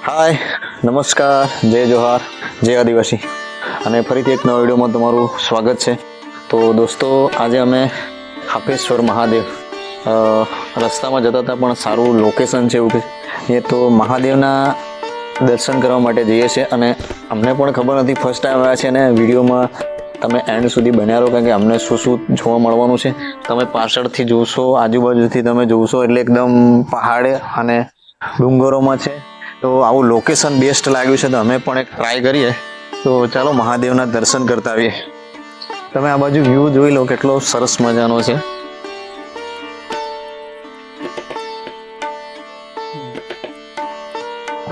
હાય, નમસ્કાર, જય જોહાર, જય આદિવાસી. અને ફરીથી એક નવા વિડીયોમાં તમારું સ્વાગત છે. તો દોસ્તો, આજે અમે હાફેશ્વર મહાદેવ રસ્તામાં જતા હતા, પણ સારું લોકેશન છે એવું કે એ તો મહાદેવના દર્શન કરવા માટે જઈએ છીએ અને અમને પણ ખબર નથી ફર્સ્ટ ટાઈમ આવ્યા છે અને વિડીયોમાં તમે એન્ડ સુધી બન્યા રહો, કારણ કે અમને શું શું જોવા મળવાનું છે. તમે પાછળથી જોશો, આજુબાજુથી તમે જોશો, એટલે એકદમ પહાડ અને ડુંગરોમાં છે. તો આવું લોકેશન બેસ્ટ લાગ્યું છે તો અમે પણ એક ટ્રાય કરીએ. તો ચાલો મહાદેવના દર્શન કરતા આવીએ. તમે આ બાજુ વ્યૂ જોઈ લો કેટલો સરસ મજાનો છે.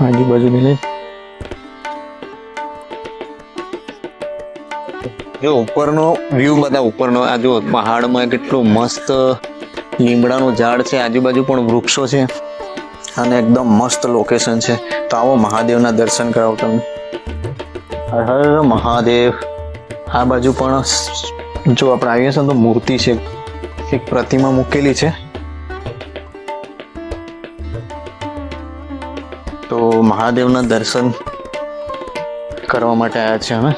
આજુબાજુ ને જો ઉપરનો વ્યૂ બધા ઉપરનો, આ જો પહાડમાં કેટલું મસ્ત લીમડાનું ઝાડ છે, આજુબાજુ પણ વૃક્ષો છે. અને એકદમ મસ્ત લોકેશન છે. તો આવો મહાદેવના દર્શન કરાવો તમે હર હર મહાદેવ. આ બાજુ પણ જો આપણે આવીએ છીએ તો મૂર્તિ છે. એક પ્રતિમા મૂકેલી છે. તો મહાદેવના દર્શન કરવા માટે આવ્યા છે અમે.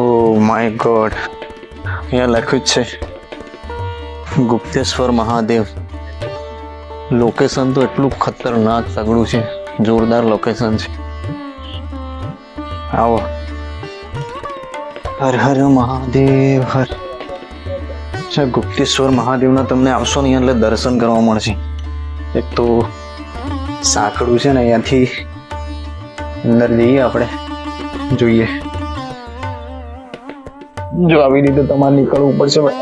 Oh my God. અહીંયા લખ્યું જ છે. ગુપ્તેશ્વર મહાદેવ. લોકેશન તો એટલું ખતરનાક તગડું છે. જોરદાર લોકેશન છે. આવો. હર હર મહાદેવ, હર. અચ્છા, ગુપ્તેશ્વર મહાદેવના તમને આવશો ને એટલે દર્શન કરવા મળશે. એક તો સાંકડું છે ને અહીંયાથી અંદર જઈએ આપણે. જોઈએ. જો આવી રીતે તમારે નીકળવું પડશે ભાઈ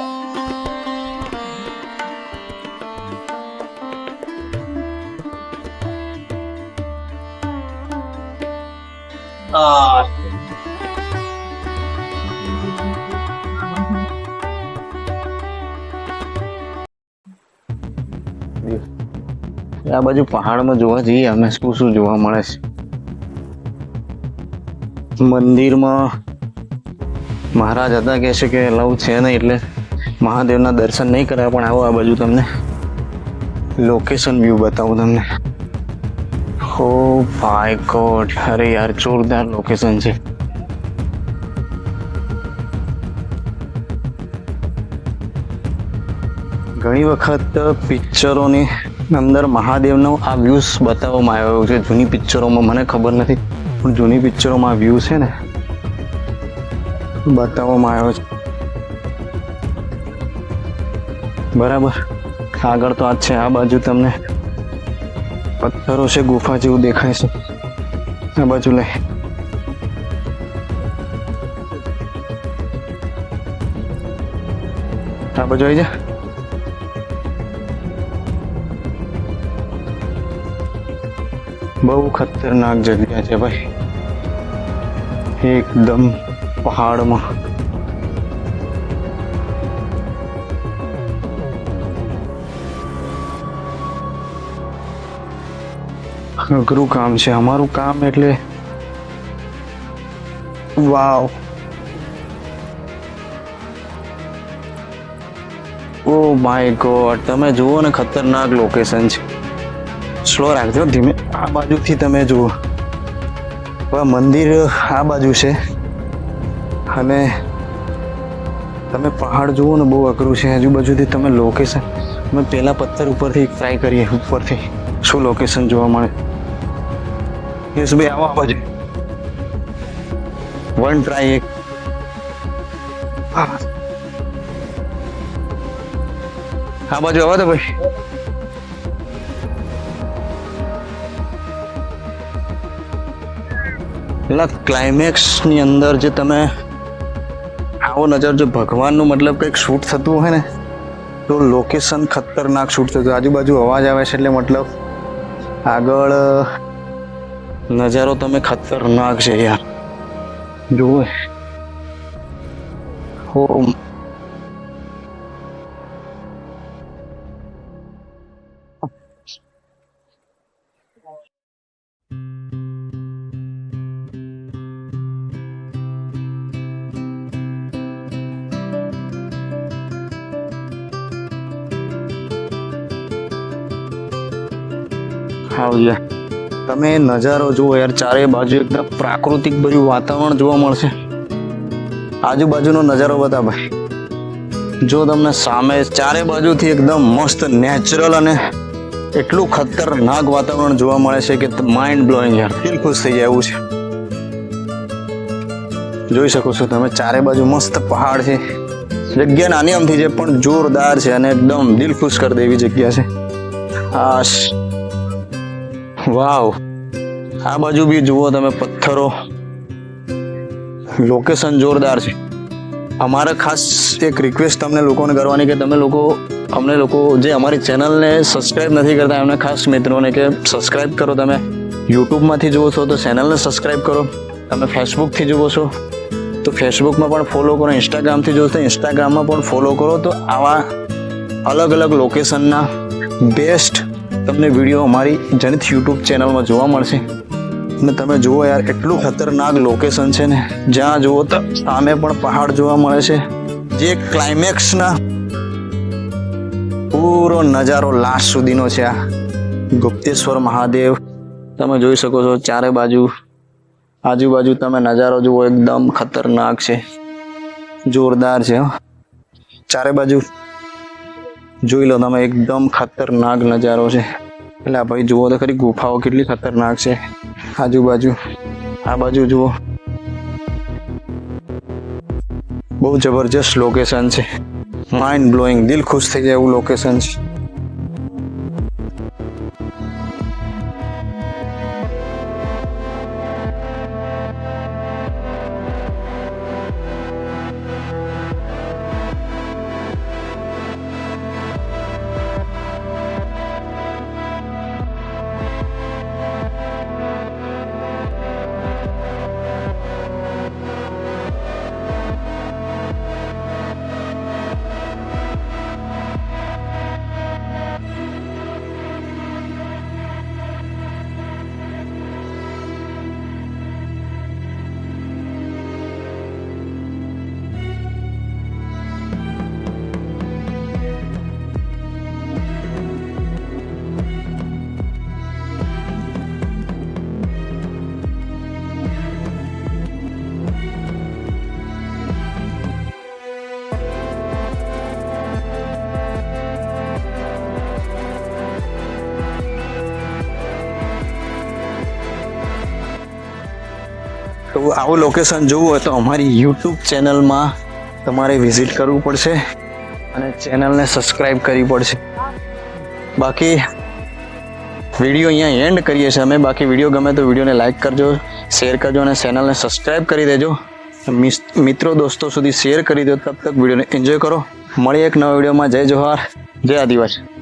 આ બાજુ પહાડમાં જોવા જઈએ, અમે શું શું જોવા મળે છે? મંદિરમાં મહારાજ હતા, કહે છે કે લવ છે નહીં, એટલે મહાદેવના દર્શન નહીં કર્યા, પણ આવો આ બાજુ તમને. લોકેશન વ્યૂ બતાવું તમને. ઓ ભાઈ ગોડ. અરે યાર, જોરદાર લોકેશન છે. ઘણી વખત પિક્ચરોની અંદર મહાદેવનો આ વ્યૂઝ બતાવવામાં આવ્યો છે. જૂની પિક્ચરોમાં મને ખબર નથી, પણ જૂની પિક્ચરોમાં વ્યૂ છે ને, બતાવવામાં આવ્યો છે. બરાબર? આગળ તો આ છે, આ બાજુ તમને પથ્થરો છે ગુફા જેવું દેખાય છે આ બાજુ લઈ આ બાજુ આવી જા બહુ ખતરનાક જગ્યા છે ભાઈ એકદમ પહાડમાં અઘરું કામ છે. અમારું કામ એટલે વાવ. ઓ માય ગોડ, તમે જુઓ ને ખતરનાક લોકેશન છે. સ્લો રાખજો ધીમે. આ બાજુથી તમે જુઓ. મંદિર આ બાજુ છે. અને તમે પહાડ જુઓ ને બહુ અઘરું છે. આજુબાજુથી તમે લોકેશન અમે પહેલાં પથ્થર ઉપરથી ટ્રાય કરીએ ઉપરથી. શું લોકેશન જોવા મળે? યસ ભાઈ આવો આ બાજુ વન ટ્રાય એક આ આ બાજુ આવો તો ભાઈ પેલા ક્લાઇમેક્સની અંદર જે તમે આવો નજર, જો ભગવાનનું મતલબ કંઈક શૂટ થતું હોય ને, તો લોકેશન ખતરનાક શૂટ થતું આજુબાજુ અવાજ આવે છે એટલે મતલબ આગળ નજારો તમે ખતરનાક છે યાર. જુઓ. ઓ Hell yeah. તમે નજારો જુઓ યાર ચારે બાજુ એકદમ પ્રાકૃતિક ભર્યું વાતાવરણ જોવા મળશે. આજુબાજુનો નજારો બતા ભાઈ. જો તમને સામે ચારે બાજુથી એકદમ મસ્ત નેચરલ અને એટલું ખતરનાક વાતાવરણ જોવા મળે છે કે માઇન્ડ બ્લોઈંગ યાર દિલ ખુશ થઈ જાય એવું છે. જોઈ શકો છો તમે ચારે બાજુ મસ્ત પહાડ છે. જગ્યા નાની આમથી છે, પણ જોરદાર છે અને એકદમ દિલ ખુશ કરી દેવી જગ્યા છે. આશ વાવ. આ બાજુ બી જુઓ તમે પથ્થરો. લોકેશન જોરદાર છે. અમારે ખાસ એક રિક્વેસ્ટ તમને લોકોને કરવાની કે તમે લોકો, અમને લોકો જે અમારી ચેનલને સબસ્ક્રાઇબ નથી કરતા, એમને ખાસ મિત્રોને કે સબસ્ક્રાઇબ કરો તમે. યુટ્યુબમાંથી જુઓ છો તો ચેનલને સબસ્ક્રાઇબ કરો. તમે ફેસબુકથી જુઓ છો તો ફેસબુકમાં પણ ફોલો કરો. ઇન્સ્ટાગ્રામથી જુઓ તો ઇન્સ્ટાગ્રામમાં પણ ફોલો કરો. તો આવા અલગ અલગ લોકેશનના બેસ્ટ તમને વીડિયો અમારી જનિત યુટ્યુબ ચેનલમાં જોવા મળશે. અને તમે જુઓ યાર એટલું ખતરનાક લોકેશન છે ને. જ્યાં જુઓ તો સામે પણ પહાડ જોવા મળે છે. જે ક્લાઇમેક્સના પૂરો નજારો લાસ્ટ સુધીનો છે આ. ગુપ્તેશ્વર મહાદેવ, તમે જોઈ શકો છો ચારે બાજુ. આજુબાજુ તમે નજારો જુઓ, એકદમ ખતરનાક છે. જોરદાર છે. ચારે બાજુ જોઈ લો, તમે એકદમ ખતરનાક નજારો છે. એટલે આ ભાઈ જુઓ તો ખરી, ગુફાઓ કેટલી ખતરનાક છે. આજુબાજુ, આ બાજુ જુઓ. બહુ જબરજસ્ત લોકેશન છે. માઇન્ડ બ્લોઈંગ દિલ ખુશ થઈ જાય એવું લોકેશન છે. તો આવું લોકેશન જોવું હોય તો અમારી યુટ્યુબ ચેનલમાં તમારે વિઝિટ કરવું પડશે અને ચેનલને સબસ્ક્રાઈબ કરવી પડશે. બાકી વીડિયો અહીંયા એન્ડ કરીએ છીએ અમે. બાકી વીડિયો ગમે તો વિડીયોને લાઈક કરજો શેર કરજો અને ચેનલને સબસ્ક્રાઈબ કરી દેજો. મિત્રો દોસ્તો સુધી શેર કરી દો. તબ તક વિડીયોને એન્જોય કરો. મળીએ એક નવા વિડીયોમાં જય જોહાર. જય આદિવાસી.